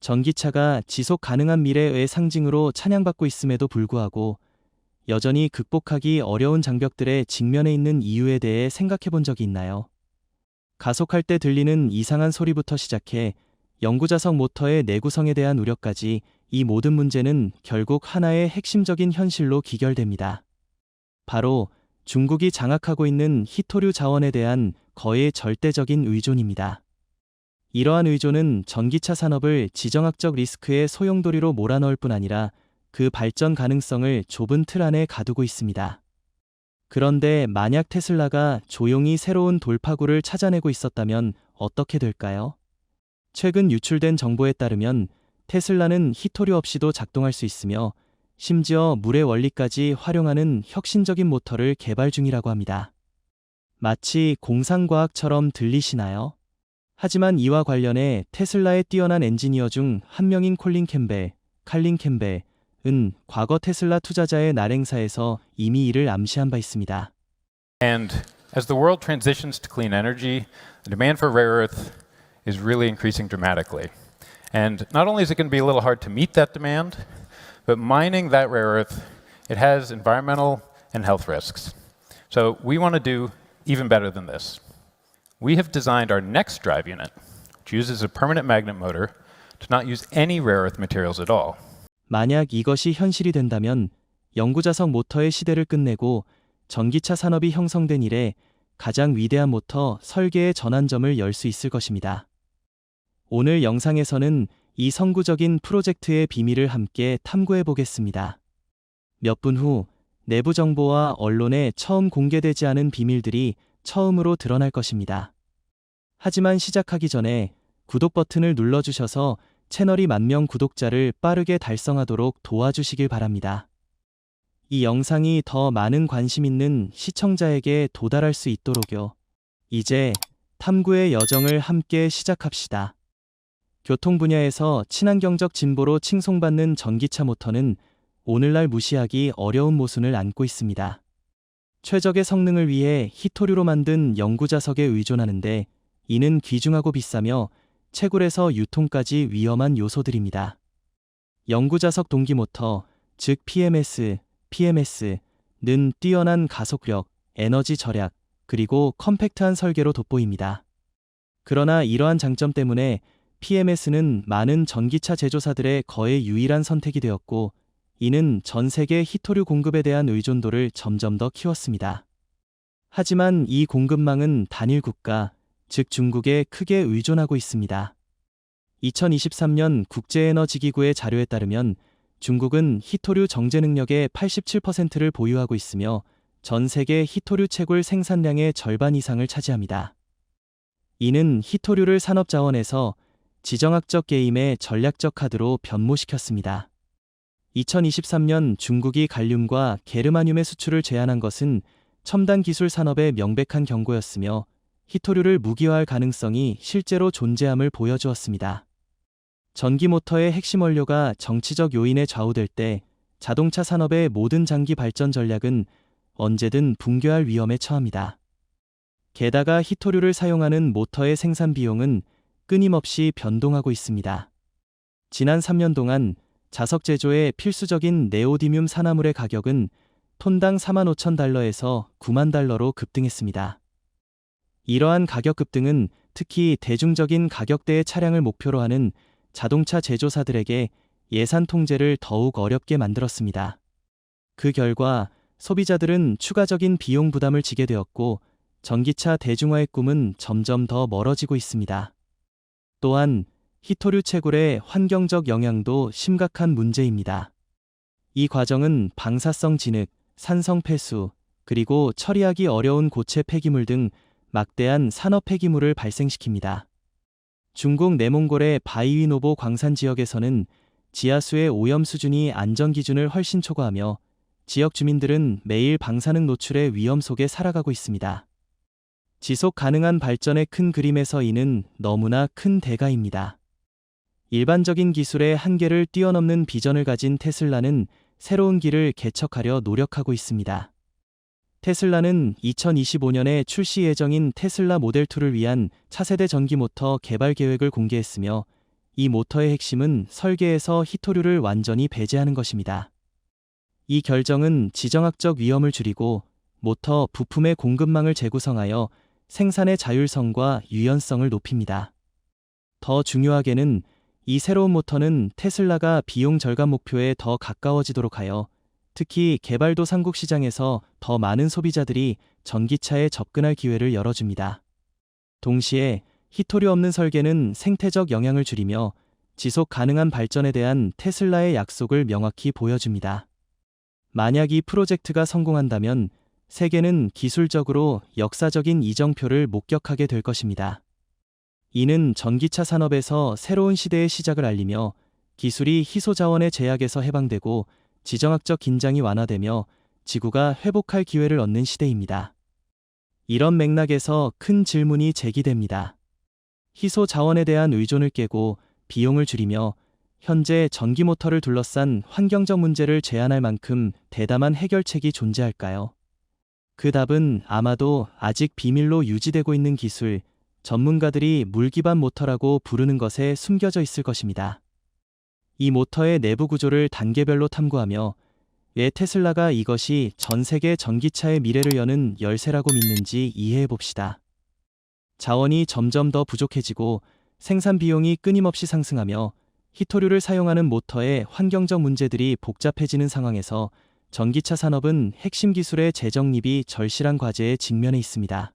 전기차가 지속 가능한 미래의 상징으로 찬양받고 있음에도 불구하고 여전히 극복하기 어려운 장벽들에 직면해 있는 이유에 대해 생각해 본 적이 있나요? 가속할 때 들리는 이상한 소리부터 시작해 영구자석 모터의 내구성에 대한 우려까지 이 모든 문제는 결국 하나의 핵심적인 현실로 기결됩니다. 바로 중국이 장악하고 있는 히토류 자원에 대한 거의 절대적인 의존입니다. 이러한 의존은 전기차 산업을 지정학적 리스크의 소용돌이로 몰아넣을 뿐 아니라 그 발전 가능성을 좁은 틀 안에 가두고 있습니다. 그런데 만약 테슬라가 조용히 새로운 돌파구를 찾아내고 있었다면 어떻게 될까요? 최근 유출된 정보에 따르면 테슬라는 히토류 없이도 작동할 수 있으며 심지어 물의 원리까지 활용하는 혁신적인 모터를 개발 중이라고 합니다. 마치 공상과학처럼 들리시나요? 하지만 이와 관련해 테슬라의 뛰어난 엔지니어 중 한 명인 콜린 캠벨, 칼린 캠벨은 과거 테슬라 투자자의 날행사에서 이미 이를 암시한 바 있습니다. And as the world transitions to clean energy, the demand for rare earth is really increasing dramatically. And not only is it going to be a little hard to meet that demand, but mining that rare earth, it has environmental and health risks. So we want to do even better than this. We have designed our next drive unit, which uses a permanent magnet motor, to not use any rare earth materials at all. 만약 이것이 현실이 된다면 영구자석 모터의 시대를 끝내고 전기차 산업이 형성된 이래 가장 위대한 모터 설계의 전환점을 열 수 있을 것입니다. 오늘 영상에서는 이 선구적인 프로젝트의 비밀을 함께 탐구해 보겠습니다. 몇 분 후 내부 정보와 언론에 처음 공개되지 않은 비밀들이 처음으로 드러날 것입니다. 하지만 시작하기 전에 구독 버튼을 눌러주셔서 채널이 만 명 구독자를 빠르게 달성하도록 도와주시길 바랍니다. 이 영상이 더 많은 관심 있는 시청자에게 도달할 수 있도록요. 이제 탐구의 여정을 함께 시작합시다. 교통 분야에서 친환경적 진보로 칭송받는 전기차 모터는 오늘날 무시하기 어려운 모순을 안고 있습니다. 최적의 성능을 위해 히토류로 만든 영구자석에 의존하는데 이는 귀중하고 비싸며 채굴에서 유통까지 위험한 요소들입니다. 영구자석 동기 모터, 즉 PMS, PMS는 뛰어난 가속력, 에너지 절약, 그리고 컴팩트한 설계로 돋보입니다. 그러나 이러한 장점 때문에 PMS는 많은 전기차 제조사들의 거의 유일한 선택이 되었고, 이는 전 세계 히토류 공급에 대한 의존도를 점점 더 키웠습니다. 하지만 이 공급망은 단일 국가, 즉 중국에 크게 의존하고 있습니다. 2023년 국제에너지기구의 자료에 따르면 중국은 히토류 정제 능력의 87%를 보유하고 있으며 전 세계 히토류 채굴 생산량의 절반 이상을 차지합니다. 이는 히토류를 산업 자원에서 지정학적 게임의 전략적 카드로 변모시켰습니다. 2023년 중국이 갈륨과 게르마늄의 수출을 제한한 것은 첨단 기술 산업의 명백한 경고였으며 히토류를 무기화할 가능성이 실제로 존재함을 보여주었습니다. 전기 모터의 핵심 원료가 정치적 요인에 좌우될 때 자동차 산업의 모든 장기 발전 전략은 언제든 붕괴할 위험에 처합니다. 게다가 히토류를 사용하는 모터의 생산 비용은 끊임없이 변동하고 있습니다. 지난 3년 동안 자석 제조의 필수적인 네오디뮴 산화물의 가격은 톤당 4만 5천 달러에서 9만 달러로 급등했습니다. 이러한 가격 급등은 특히 대중적인 가격대의 차량을 목표로 하는 자동차 제조사들에게 예산 통제를 더욱 어렵게 만들었습니다. 그 결과 소비자들은 추가적인 비용 부담을 지게 되었고 전기차 대중화의 꿈은 점점 더 멀어지고 있습니다. 또한 히토류 채굴의 환경적 영향도 심각한 문제입니다. 이 과정은 방사성 진흙, 산성 폐수, 그리고 처리하기 어려운 고체 폐기물 등 막대한 산업 폐기물을 발생시킵니다. 중국 내몽골의 바이위노보 광산 지역에서는 지하수의 오염 수준이 안전 기준을 훨씬 초과하며 지역 주민들은 매일 방사능 노출의 위험 속에 살아가고 있습니다. 지속 가능한 발전의 큰 그림에서 이는 너무나 큰 대가입니다. 일반적인 기술의 한계를 뛰어넘는 비전을 가진 테슬라는 새로운 길을 개척하려 노력하고 있습니다. 테슬라는 2025년에 출시 예정인 테슬라 모델 2를 위한 차세대 전기 모터 개발 계획을 공개했으며 이 모터의 핵심은 설계에서 히토류를 완전히 배제하는 것입니다. 이 결정은 지정학적 위험을 줄이고 모터 부품의 공급망을 재구성하여 생산의 자율성과 유연성을 높입니다. 더 중요하게는 이 새로운 모터는 테슬라가 비용 절감 목표에 더 가까워지도록 하여 특히 개발도 상국 시장에서 더 많은 소비자들이 전기차에 접근할 기회를 열어줍니다. 동시에 히토류 없는 설계는 생태적 영향을 줄이며 지속 가능한 발전에 대한 테슬라의 약속을 명확히 보여줍니다. 만약 이 프로젝트가 성공한다면 세계는 기술적으로 역사적인 이정표를 목격하게 될 것입니다. 이는 전기차 산업에서 새로운 시대의 시작을 알리며 기술이 희소 자원의 제약에서 해방되고 지정학적 긴장이 완화되며 지구가 회복할 기회를 얻는 시대입니다. 이런 맥락에서 큰 질문이 제기됩니다. 희소 자원에 대한 의존을 깨고 비용을 줄이며 현재 전기 모터를 둘러싼 환경적 문제를 제한할 만큼 대담한 해결책이 존재할까요? 그 답은 아마도 아직 비밀로 유지되고 있는 기술, 전문가들이 물 기반 모터라고 부르는 것에 숨겨져 있을 것입니다. 이 모터의 내부 구조를 단계별로 탐구하며 왜 테슬라가 이것이 전 세계 전기차의 미래를 여는 열쇠라고 믿는지 이해해 봅시다. 자원이 점점 더 부족해지고 생산 비용이 끊임없이 상승하며 히토류를 사용하는 모터의 환경적 문제들이 복잡해지는 상황에서 전기차 산업은 핵심 기술의 재정립이 절실한 과제에 직면해 있습니다.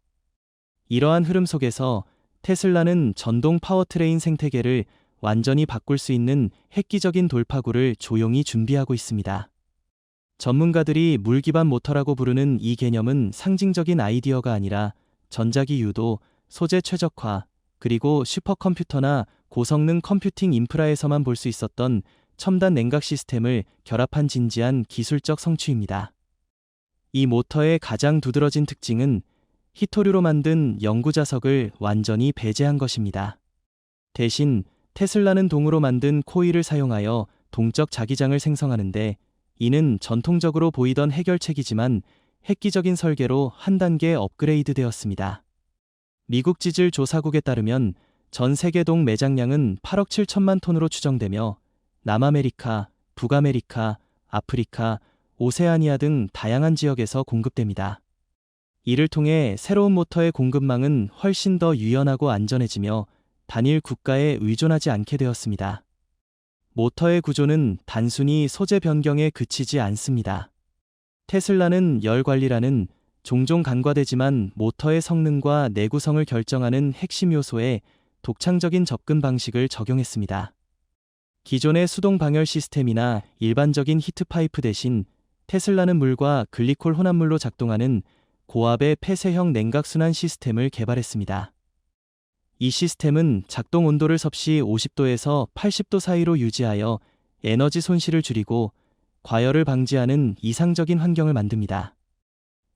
이러한 흐름 속에서 테슬라는 전동 파워트레인 생태계를 완전히 바꿀 수 있는 획기적인 돌파구를 조용히 준비하고 있습니다. 전문가들이 물기반 모터라고 부르는 이 개념은 상징적인 아이디어가 아니라 전자기 유도, 소재 최적화, 그리고 슈퍼컴퓨터나 고성능 컴퓨팅 인프라에서만 볼 수 있었던 첨단 냉각 시스템을 결합한 진지한 기술적 성취입니다. 이 모터의 가장 두드러진 특징은 히토류로 만든 연구 자석을 완전히 배제한 것입니다. 대신 테슬라는 동으로 만든 코일을 사용하여 동적 자기장을 생성하는데 이는 전통적으로 보이던 해결책이지만 획기적인 설계로 한 단계 업그레이드 되었습니다. 미국 지질 조사국에 따르면 전 세계 동 매장량은 8억 7천만 톤으로 추정되며 남아메리카, 북아메리카, 아프리카, 오세아니아 등 다양한 지역에서 공급됩니다. 이를 통해 새로운 모터의 공급망은 훨씬 더 유연하고 안전해지며 단일 국가에 의존하지 않게 되었습니다. 모터의 구조는 단순히 소재 변경에 그치지 않습니다. 테슬라는 열 관리라는 종종 간과되지만 모터의 성능과 내구성을 결정하는 핵심 요소에 독창적인 접근 방식을 적용했습니다. 기존의 수동 방열 시스템이나 일반적인 히트파이프 대신 테슬라는 물과 글리콜 혼합물로 작동하는 고압의 폐쇄형 냉각 순환 시스템을 개발했습니다. 이 시스템은 작동 온도를 섭씨 50도에서 80도 사이로 유지하여 에너지 손실을 줄이고 과열을 방지하는 이상적인 환경을 만듭니다.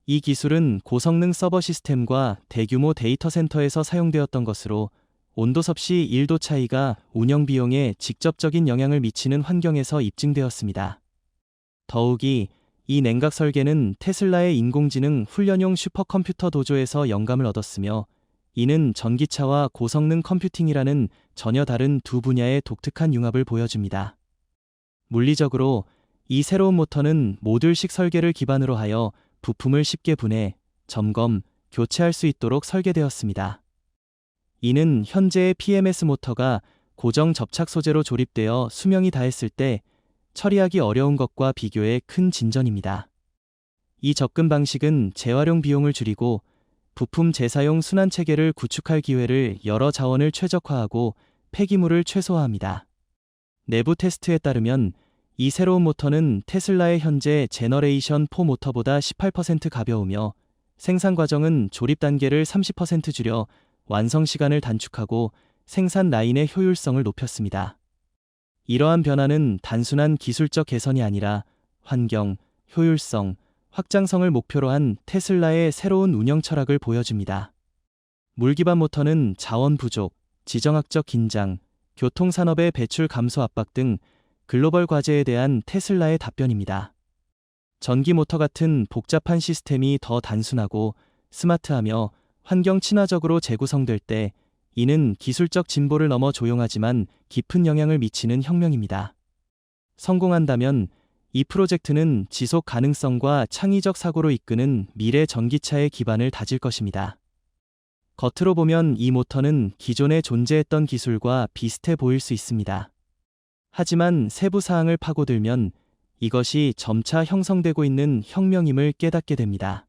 이 기술은 고성능 서버 시스템과 대규모 데이터 센터에서 사용되었던 것으로 온도 섭씨 1도 차이가 운영 비용에 직접적인 영향을 미치는 환경에서 입증되었습니다. 더욱이 이 냉각 설계는 테슬라의 인공지능 훈련용 슈퍼컴퓨터 도조에서 영감을 얻었으며 이는 전기차와 고성능 컴퓨팅이라는 전혀 다른 두 분야의 독특한 융합을 보여줍니다. 물리적으로 이 새로운 모터는 모듈식 설계를 기반으로 하여 부품을 쉽게 분해, 점검, 교체할 수 있도록 설계되었습니다. 이는 현재의 PMS 모터가 고정 접착 소재로 조립되어 수명이 다했을 때 처리하기 어려운 것과 비교해 큰 진전입니다. 이 접근 방식은 재활용 비용을 줄이고 부품 재사용 순환 체계를 구축할 기회를 여러 자원을 최적화하고 폐기물을 최소화합니다. 내부 테스트에 따르면 이 새로운 모터는 테슬라의 현재 제너레이션 4 모터보다 18% 가벼우며 생산 과정은 조립 단계를 30% 줄여 완성 시간을 단축하고 생산 라인의 효율성을 높였습니다. 이러한 변화는 단순한 기술적 개선이 아니라 환경, 효율성, 확장성을 목표로 한 테슬라의 새로운 운영 철학을 보여줍니다. 물기반 모터는 자원 부족, 지정학적 긴장, 교통산업의 배출 감소 압박 등 글로벌 과제에 대한 테슬라의 답변입니다. 전기 모터 같은 복잡한 시스템이 더 단순하고 스마트하며 환경 친화적으로 재구성될 때 이는 기술적 진보를 넘어 조용하지만 깊은 영향을 미치는 혁명입니다. 성공한다면 이 프로젝트는 지속 가능성과 창의적 사고로 이끄는 미래 전기차의 기반을 다질 것입니다. 겉으로 보면 이 모터는 기존에 존재했던 기술과 비슷해 보일 수 있습니다. 하지만 세부 사항을 파고들면 이것이 점차 형성되고 있는 혁명임을 깨닫게 됩니다.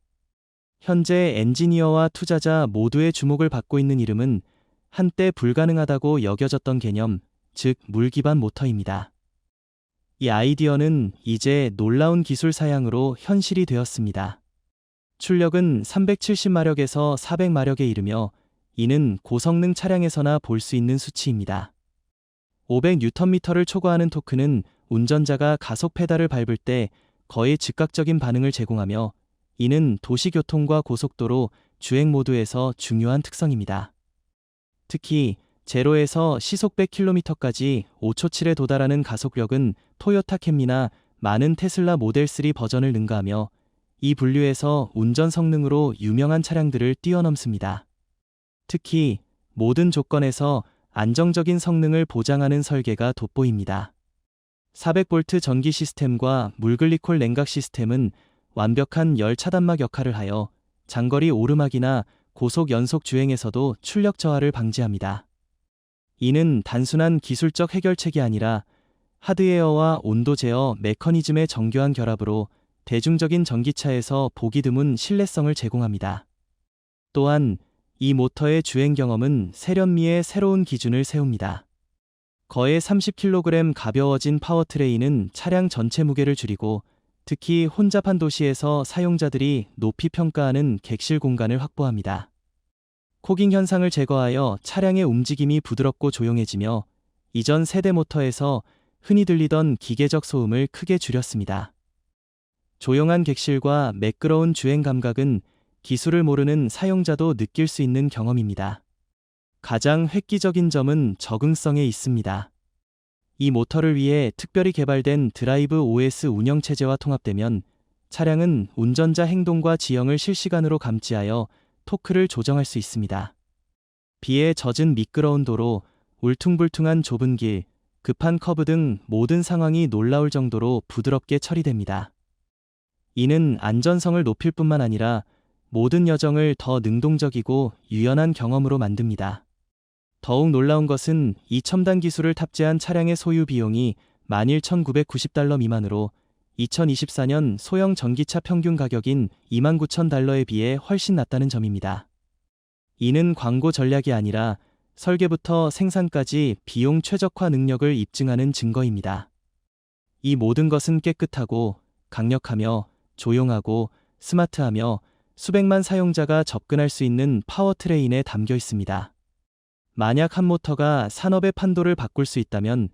현재 엔지니어와 투자자 모두의 주목을 받고 있는 이름은 한때 불가능하다고 여겨졌던 개념, 즉 물 기반 모터입니다. 이 아이디어는 이제 놀라운 기술 사양으로 현실이 되었습니다. 출력은 370마력에서 400마력에 이르며 이는 고성능 차량에서나 볼 수 있는 수치입니다. 500Nm를 초과하는 토크는 운전자가 가속 페달을 밟을 때 거의 즉각적인 반응을 제공하며 이는 도시교통과 고속도로, 주행 모두에서 중요한 특성입니다. 특히 제로에서 시속 100km까지 5초 7에 도달하는 가속력은 토요타 캠리나 많은 테슬라 모델 3 버전을 능가하며 이 분류에서 운전 성능으로 유명한 차량들을 뛰어넘습니다. 특히 모든 조건에서 안정적인 성능을 보장하는 설계가 돋보입니다. 400V 전기 시스템과 물글리콜 냉각 시스템은 완벽한 열 차단막 역할을 하여 장거리 오르막이나 고속 연속 주행에서도 출력 저하를 방지합니다. 이는 단순한 기술적 해결책이 아니라 하드웨어와 온도 제어 메커니즘의 정교한 결합으로 대중적인 전기차에서 보기 드문 신뢰성을 제공합니다. 또한 이 모터의 주행 경험은 세련미의 새로운 기준을 세웁니다. 거의 30kg 가벼워진 파워트레인은 차량 전체 무게를 줄이고 특히 혼잡한 도시에서 사용자들이 높이 평가하는 객실 공간을 확보합니다. 코깅 현상을 제거하여 차량의 움직임이 부드럽고 조용해지며 이전 세대 모터에서 흔히 들리던 기계적 소음을 크게 줄였습니다. 조용한 객실과 매끄러운 주행 감각은 기술을 모르는 사용자도 느낄 수 있는 경험입니다. 가장 획기적인 점은 적응성에 있습니다. 이 모터를 위해 특별히 개발된 드라이브 OS 운영 체제와 통합되면 차량은 운전자 행동과 지형을 실시간으로 감지하여 토크를 조정할 수 있습니다. 비에 젖은 미끄러운 도로, 울퉁불퉁한 좁은 길, 급한 커브 등 모든 상황이 놀라울 정도로 부드럽게 처리됩니다. 이는 안전성을 높일 뿐만 아니라 모든 여정을 더 능동적이고 유연한 경험으로 만듭니다. 더욱 놀라운 것은 이 첨단 기술을 탑재한 차량의 소유 비용이 11,990달러 미만으로 2024년 소형 전기차 평균 가격인 29,000달러에 비해 훨씬 낮다는 점입니다. 이는 광고 전략이 아니라 설계부터 생산까지 비용 최적화 능력을 입증하는 증거입니다. 이 모든 것은 깨끗하고 강력하며 조용하고 스마트하며 수백만 사용자가 접근할 수 있는 파워트레인에 담겨 있습니다. 만약 한 모터가 산업의 판도를 바꿀 수 있다면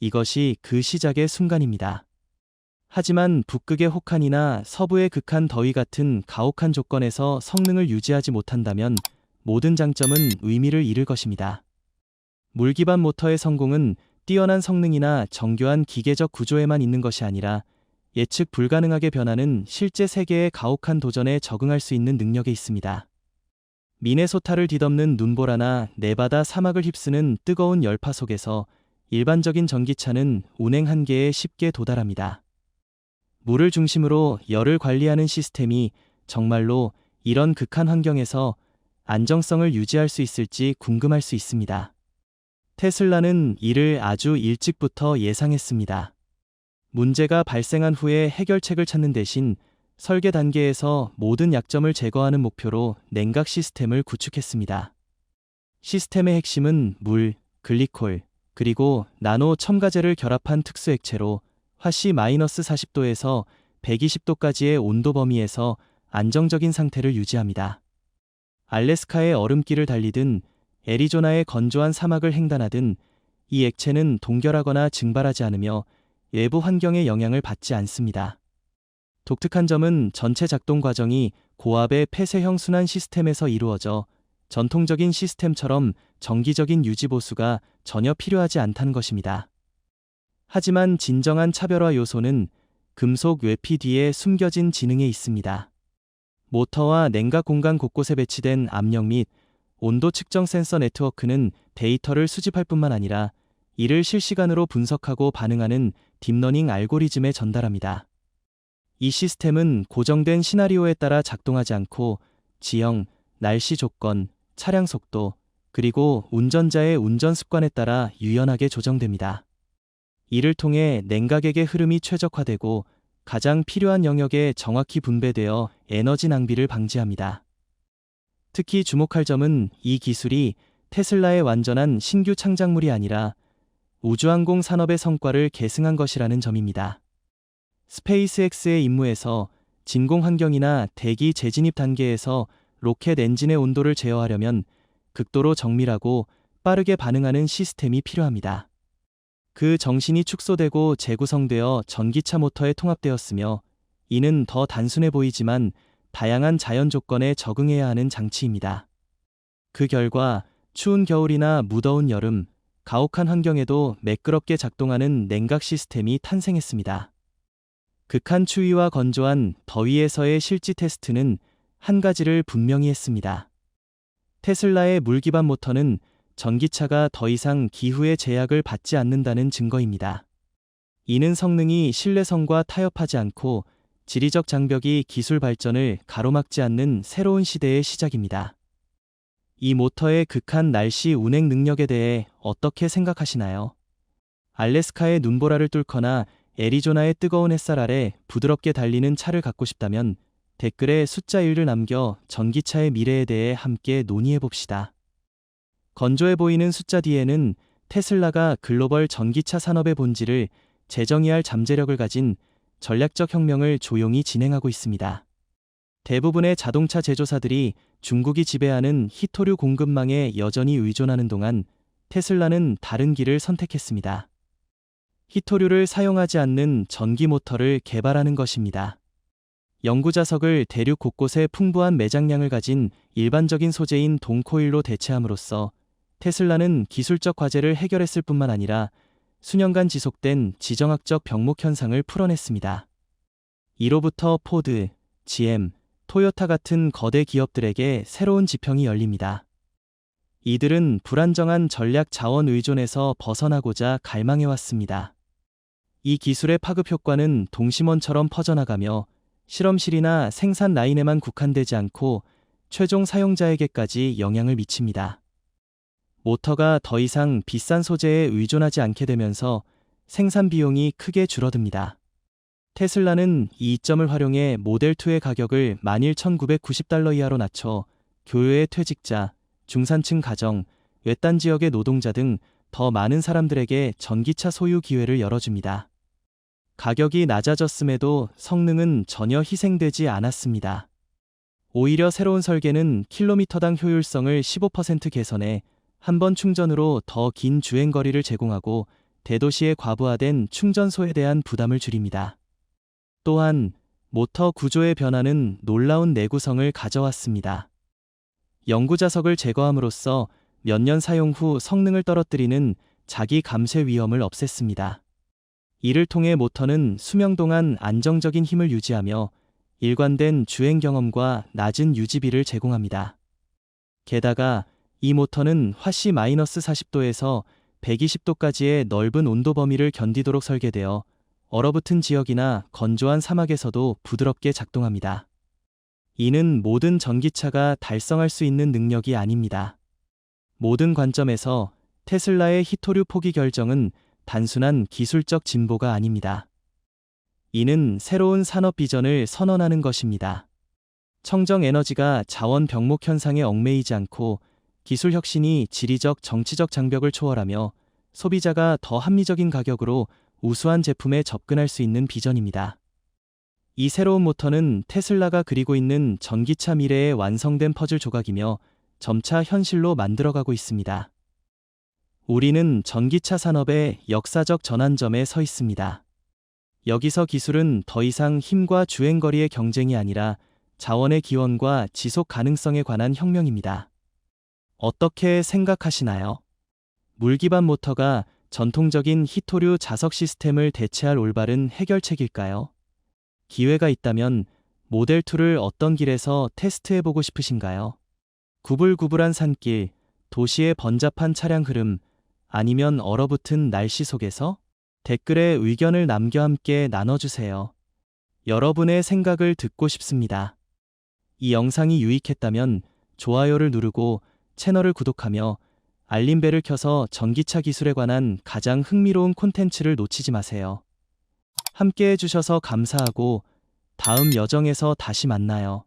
이것이 그 시작의 순간입니다. 하지만 북극의 혹한이나 서부의 극한 더위 같은 가혹한 조건에서 성능을 유지하지 못한다면 모든 장점은 의미를 잃을 것입니다. 물 기반 모터의 성공은 뛰어난 성능이나 정교한 기계적 구조에만 있는 것이 아니라 예측 불가능하게 변하는 실제 세계의 가혹한 도전에 적응할 수 있는 능력에 있습니다. 미네소타를 뒤덮는 눈보라나 네바다 사막을 휩쓰는 뜨거운 열파 속에서 일반적인 전기차는 운행 한계에 쉽게 도달합니다. 물을 중심으로 열을 관리하는 시스템이 정말로 이런 극한 환경에서 안정성을 유지할 수 있을지 궁금할 수 있습니다. 테슬라는 이를 아주 일찍부터 예상했습니다. 문제가 발생한 후에 해결책을 찾는 대신 설계 단계에서 모든 약점을 제거하는 목표로 냉각 시스템을 구축했습니다. 시스템의 핵심은 물, 글리콜, 그리고 나노 첨가제를 결합한 특수 액체로 화씨 마이너스 40도에서 120도까지의 온도 범위에서 안정적인 상태를 유지합니다. 알래스카의 얼음길을 달리든 애리조나의 건조한 사막을 횡단하든 이 액체는 동결하거나 증발하지 않으며 외부 환경의 영향을 받지 않습니다. 독특한 점은 전체 작동 과정이 고압의 폐쇄형 순환 시스템에서 이루어져 전통적인 시스템처럼 정기적인 유지 보수가 전혀 필요하지 않다는 것입니다. 하지만 진정한 차별화 요소는 금속 외피 뒤에 숨겨진 지능에 있습니다. 모터와 냉각 공간 곳곳에 배치된 압력 및 온도 측정 센서 네트워크는 데이터를 수집할 뿐만 아니라 이를 실시간으로 분석하고 반응하는 딥러닝 알고리즘에 전달합니다. 이 시스템은 고정된 시나리오에 따라 작동하지 않고 지형, 날씨 조건, 차량 속도, 그리고 운전자의 운전 습관에 따라 유연하게 조정됩니다. 이를 통해 냉각액의 흐름이 최적화되고 가장 필요한 영역에 정확히 분배되어 에너지 낭비를 방지합니다. 특히 주목할 점은 이 기술이 테슬라의 완전한 신규 창작물이 아니라 우주항공 산업의 성과를 계승한 것이라는 점입니다. 스페이스X의 임무에서 진공 환경이나 대기 재진입 단계에서 로켓 엔진의 온도를 제어하려면 극도로 정밀하고 빠르게 반응하는 시스템이 필요합니다. 그 정신이 축소되고 재구성되어 전기차 모터에 통합되었으며 이는 더 단순해 보이지만 다양한 자연 조건에 적응해야 하는 장치입니다. 그 결과 추운 겨울이나 무더운 여름, 가혹한 환경에도 매끄럽게 작동하는 냉각 시스템이 탄생했습니다. 극한 추위와 건조한 더위에서의 실지 테스트는 한 가지를 분명히 했습니다. 테슬라의 물기반 모터는 전기차가 더 이상 기후의 제약을 받지 않는다는 증거입니다. 이는 성능이 신뢰성과 타협하지 않고 지리적 장벽이 기술 발전을 가로막지 않는 새로운 시대의 시작입니다. 이 모터의 극한 날씨 운행 능력에 대해 어떻게 생각하시나요? 알래스카의 눈보라를 뚫거나 애리조나의 뜨거운 햇살 아래 부드럽게 달리는 차를 갖고 싶다면 댓글에 숫자 1을 남겨 전기차의 미래에 대해 함께 논의해 봅시다. 건조해 보이는 숫자 뒤에는 테슬라가 글로벌 전기차 산업의 본질을 재정의할 잠재력을 가진 전략적 혁명을 조용히 진행하고 있습니다. 대부분의 자동차 제조사들이 중국이 지배하는 히토류 공급망에 여전히 의존하는 동안 테슬라는 다른 길을 선택했습니다. 히토류를 사용하지 않는 전기 모터를 개발하는 것입니다. 연구 자석을 대륙 곳곳에 풍부한 매장량을 가진 일반적인 소재인 동코일로 대체함으로써 테슬라는 기술적 과제를 해결했을 뿐만 아니라 수년간 지속된 지정학적 병목 현상을 풀어냈습니다. 이로부터 포드, GM, 토요타 같은 거대 기업들에게 새로운 지평이 열립니다. 이들은 불안정한 전략 자원 의존에서 벗어나고자 갈망해왔습니다. 이 기술의 파급 효과는 동심원처럼 퍼져나가며 실험실이나 생산 라인에만 국한되지 않고 최종 사용자에게까지 영향을 미칩니다. 모터가 더 이상 비싼 소재에 의존하지 않게 되면서 생산 비용이 크게 줄어듭니다. 테슬라는 이 이점을 활용해 모델2의 가격을 11,990달러 이하로 낮춰 교외의 퇴직자, 중산층 가정, 외딴 지역의 노동자 등 더 많은 사람들에게 전기차 소유 기회를 열어줍니다. 가격이 낮아졌음에도 성능은 전혀 희생되지 않았습니다. 오히려 새로운 설계는 킬로미터당 효율성을 15% 개선해 한 번 충전으로 더 긴 주행 거리를 제공하고 대도시의 과부하된 충전소에 대한 부담을 줄입니다. 또한 모터 구조의 변화는 놀라운 내구성을 가져왔습니다. 연구 자석을 제거함으로써 몇 년 사용 후 성능을 떨어뜨리는 자기 감쇄 위험을 없앴습니다. 이를 통해 모터는 수명 동안 안정적인 힘을 유지하며 일관된 주행 경험과 낮은 유지비를 제공합니다. 게다가 이 모터는 화씨 마이너스 40도에서 120도까지의 넓은 온도 범위를 견디도록 설계되어 얼어붙은 지역이나 건조한 사막에서도 부드럽게 작동합니다. 이는 모든 전기차가 달성할 수 있는 능력이 아닙니다. 모든 관점에서 테슬라의 히토류 포기 결정은 단순한 기술적 진보가 아닙니다. 이는 새로운 산업 비전을 선언하는 것입니다. 청정 에너지가 자원 병목 현상에 얽매이지 않고 기술 혁신이 지리적 정치적 장벽을 초월하며 소비자가 더 합리적인 가격으로 우수한 제품에 접근할 수 있는 비전입니다. 이 새로운 모터는 테슬라가 그리고 있는 전기차 미래의 완성된 퍼즐 조각이며 점차 현실로 만들어가고 있습니다. 우리는 전기차 산업의 역사적 전환점에 서 있습니다. 여기서 기술은 더 이상 힘과 주행거리의 경쟁이 아니라 자원의 기원과 지속 가능성에 관한 혁명입니다. 어떻게 생각하시나요? 물기반 모터가 전통적인 히토류 자석 시스템을 대체할 올바른 해결책일까요? 기회가 있다면 모델2를 어떤 길에서 테스트해보고 싶으신가요? 구불구불한 산길, 도시의 번잡한 차량 흐름, 아니면 얼어붙은 날씨 속에서 댓글에 의견을 남겨 함께 나눠주세요. 여러분의 생각을 듣고 싶습니다. 이 영상이 유익했다면 좋아요를 누르고 채널을 구독하며 알림벨을 켜서 전기차 기술에 관한 가장 흥미로운 콘텐츠를 놓치지 마세요. 함께 해주셔서 감사하고 다음 여정에서 다시 만나요.